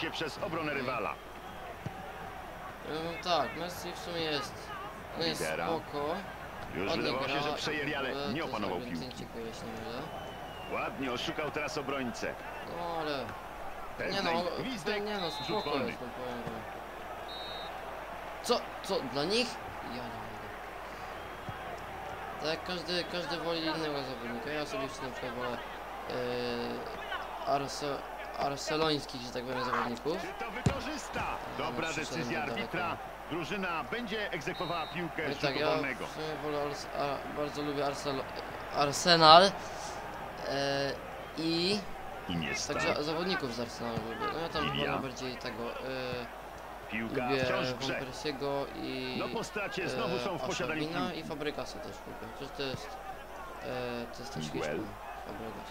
się przez obronę rywala. No tak, Messi w sumie jest. On jest Lidera. spoko. Już ładnie wydawało się, że przejęli, ale nie opanował piłki. Nie. Ładnie oszukał teraz obrońcę. No ale... Nie Ten no, gwizdek, nie no, spoko jest, no powiem wam. Co? Co? Dla nich? Ja nie mogę. Tak każdy, każdy woli innego zawodnika. Ja osobiście na przykład wolę yy, Arse, arselońskich, że tak powiem, zawodników. Czy to wykorzysta? Dobra no, przyszedłem decyzja arbitra. Drużyna będzie egzekwowała piłkę No tak, rzutu ja wolnego. bardzo lubię Arsel Arsenal e, i Iniesta. także zawodników z Arsenalu lubię. No ja tam Ilia. wolę bardziej tego e, Piłka lubię wciąż w Van grze. Persiego i No po stracie znowu są w e, posiadaniu i Fabrykasa też lubię. To jest e, to jest też. Hiszpan. Fabregas.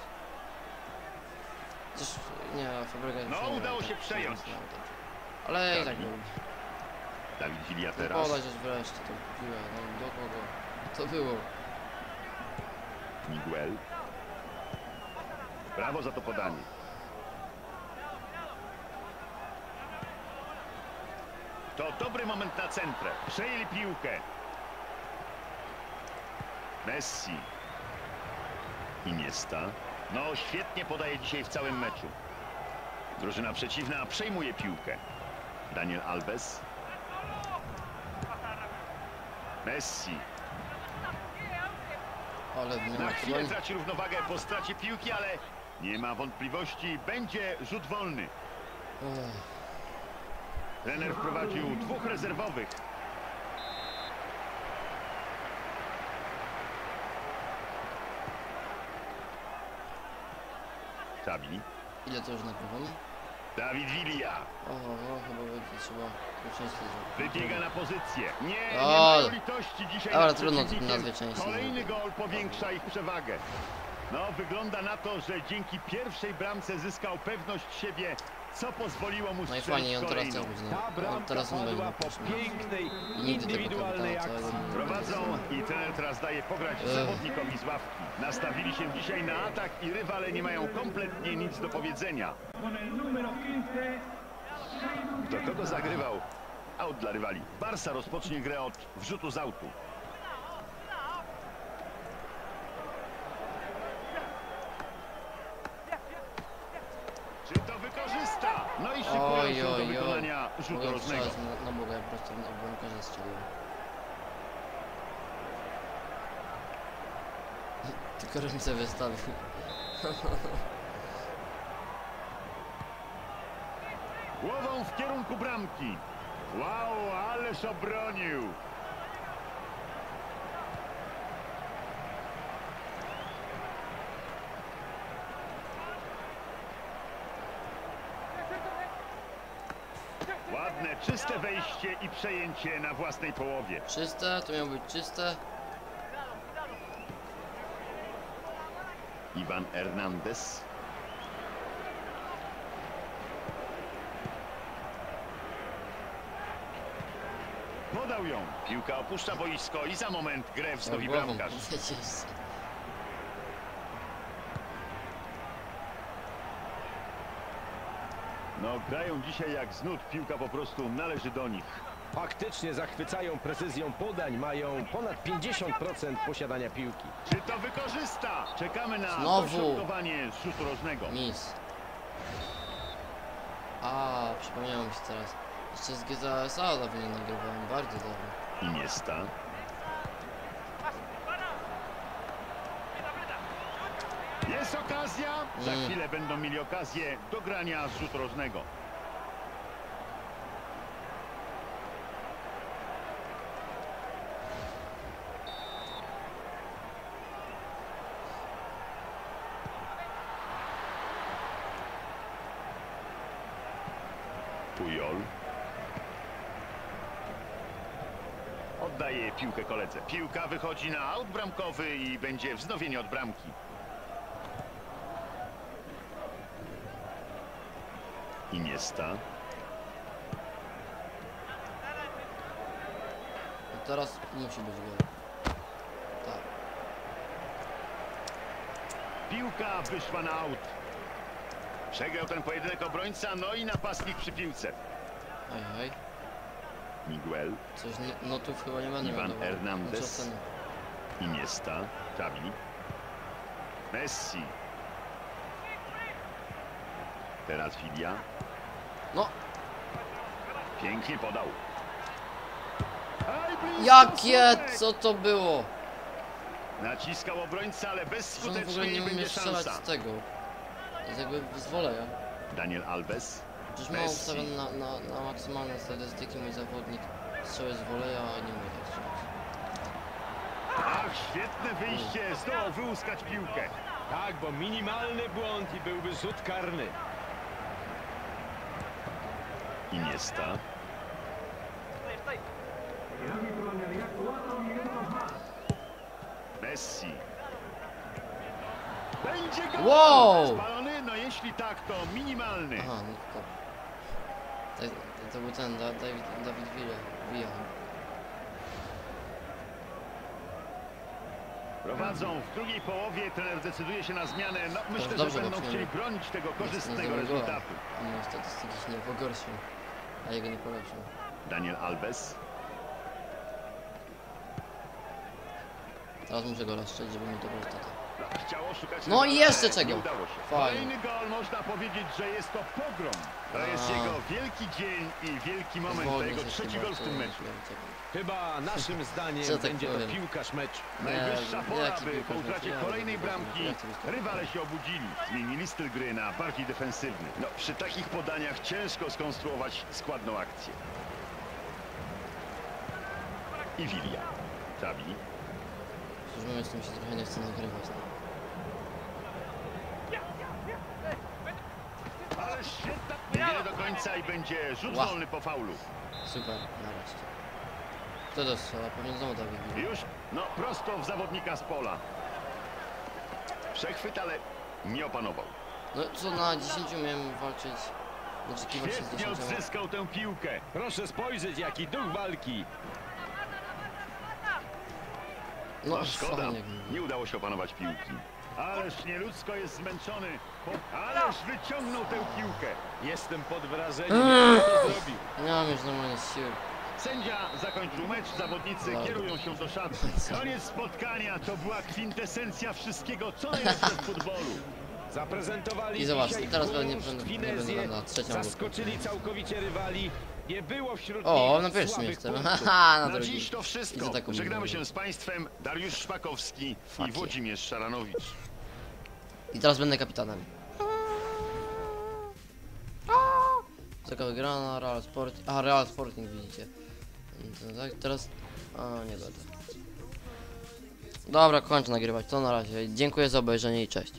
Chociaż nie, Fabregas No, nie udało gra, się tak, przejąć. nie tak. Ale i tak lubię. Dawid Villa No teraz. podać już wreszcie tą piłę, no do kogo? To było. Miguel. Brawo za to podanie. To dobry moment na centrę. Przejęli piłkę. Messi. Iniesta. No, świetnie podaje dzisiaj w całym meczu. Drużyna przeciwna przejmuje piłkę. Daniel Alves. Messi. Ale Na chwilę traci równowagę po stracie piłki, ale nie ma wątpliwości, będzie rzut wolny. Trener wprowadził dwóch rezerwowych. Xavi, Ile to już nagrywamy? Dawid Villa O, o, chyba będzie trzeba po części zrobić. wybiega na pozycję. Nie, nie O, mają litości dzisiaj ale trudno przeciwnikiem. na dwie części Kolejny gol powiększa ich przewagę. No, wygląda na to, że dzięki pierwszej bramce zyskał pewność siebie, co pozwoliło mu No i fajnie, on teraz też będzie. Ta On teraz będzie po pięknej, indywidualnej akcji. Prowadzą i trener teraz daje pograć Ech. zawodnikowi z ławki. Nastawili się dzisiaj na atak i rywale nie mają kompletnie nic do powiedzenia. Do kogo zagrywał? Aut dla rywali. Barsa rozpocznie grę od wrzutu z autu. Czy to wykorzysta? No i szykują Oj, się do oj, oj. wykonania rzutu Mogę rożnego. na, na mogę po prostu na bramkarza strzeliłem. Tylko ręce wystawił. Głową w kierunku bramki. Wow, ależ obronił. Ładne, czyste wejście i przejęcie na własnej połowie. Czyste, to miało być czyste. Iwan Hernandez. Podał ją. Piłka opuszcza boisko i za moment grę wznowi bramkarz. No, grają dzisiaj jak z nut. Piłka po prostu należy do nich. Faktycznie zachwycają precyzją podań, mają ponad 50% posiadania piłki. Czy to wykorzysta? Czekamy na Znowu. dośrodkowanie z rzutu rożnego. Mis. A, przypomniało mi się teraz. Jeszcze z GZSA dawno nie nagrywałem, bardzo dawno. Iniesta. Jest okazja. Za Mm. chwilę będą mieli okazję do grania z rzutu rożnego. Pujol. Oddaje piłkę koledze. Piłka wychodzi na aut bramkowy i będzie wznowienie od bramki. Iniesta. A teraz musi być gol. Tak. Piłka wyszła na aut. Przegrał ten pojedynek obrońca, no i napastnik przy piłce. Ajaj. Miguel, Coś no- notów chyba nie będę Iwan. Hernandez. Iniesta, Xavi. Messi. Teraz Filia. No, Pięknie podał. Jakie? Co to było? Naciskał obrońca, ale on w ogóle bezskutecznie nie umie będzie strzelać szansa. z tego. To jest jakby wyzwoleja. Daniel Alves. Przecież ma Messi. ustawione na, na, na maksymalne statystyki mój zawodnik. Strzelać z woleja, a nie umie tak strzelać. Ach, świetne wyjście. Zdołał wyłuskać piłkę. Tak, bo minimalny błąd i byłby rzut karny. Iniesta. Messi. Będzie gol! Wow! Spalony? No jeśli tak, to minimalny. Aha, no to... To, to, był ten, da, David, David Villa. Prowadzą w drugiej połowie, trener decyduje się na zmianę. No, myślę, że będą chcieli bronić tego korzystnego rezultatu. Moje statystyki się nie pogorszą. A jego nie polepszą. Daniel Alves. Teraz muszę go rozstrzeć, żeby mieć dobrą statę. No, Chciało szukać No i jeszcze czego? Fajnie. Kolejny gol, można powiedzieć, że jest to pogrom. To jest jego wielki dzień i wielki moment. To jego trzeci gol w tym meczu. Chyba naszym zdaniem tak będzie to piłkarz meczu. Najwyższa pora, by po utracie kolejnej bramki to rywale się obudzili. Zmienili styl gry na bardziej defensywny. No, przy takich podaniach ciężko skonstruować składną akcję. I Wilia. Xavi. Szczerze mówiąc, to mi się trochę nie chce nagrywać. Świetna. Niewiele do końca i będzie rzut Ła. wolny po faulu. Super, nareszcie. To strzela? Pewnie znowu David Villa. Już, no prosto w zawodnika z pola. Przechwyt, ale nie opanował. No co, na 10 miałem walczyć. Oczekiwać się z Świetnie 10. odzyskał tę piłkę. Proszę spojrzeć, jaki duch walki. No, No szkoda, nie udało się opanować piłki. Ależ nieludzko jest zmęczony. Ależ wyciągnął tę piłkę. Jestem pod wrażeniem, jak to zrobił. Nie mam już normalnie sił. Sędzia zakończył mecz, zawodnicy Bardzo kierują się do szatni. Koniec spotkania to była kwintesencja wszystkiego, co najlepsze w futbolu. Zaprezentowali I zobacz, teraz nie będę- nie będę na trzecią. Zaskoczyli całkowicie rywali. Nie było wśród O, nich na pierwszym jestem. Haha, na Na drugim. dziś to wszystko. taką Żegnamy minę. się z Państwem. Dariusz Szpakowski Fuck i yeah. Włodzimierz Szaranowicz. I teraz będę kapitanem. Taka wygrana, Real Sport... A, Real Sporting widzicie. No Tak, teraz... A, nie będę. Dobra, kończę nagrywać, to na razie. Dziękuję za obejrzenie i cześć.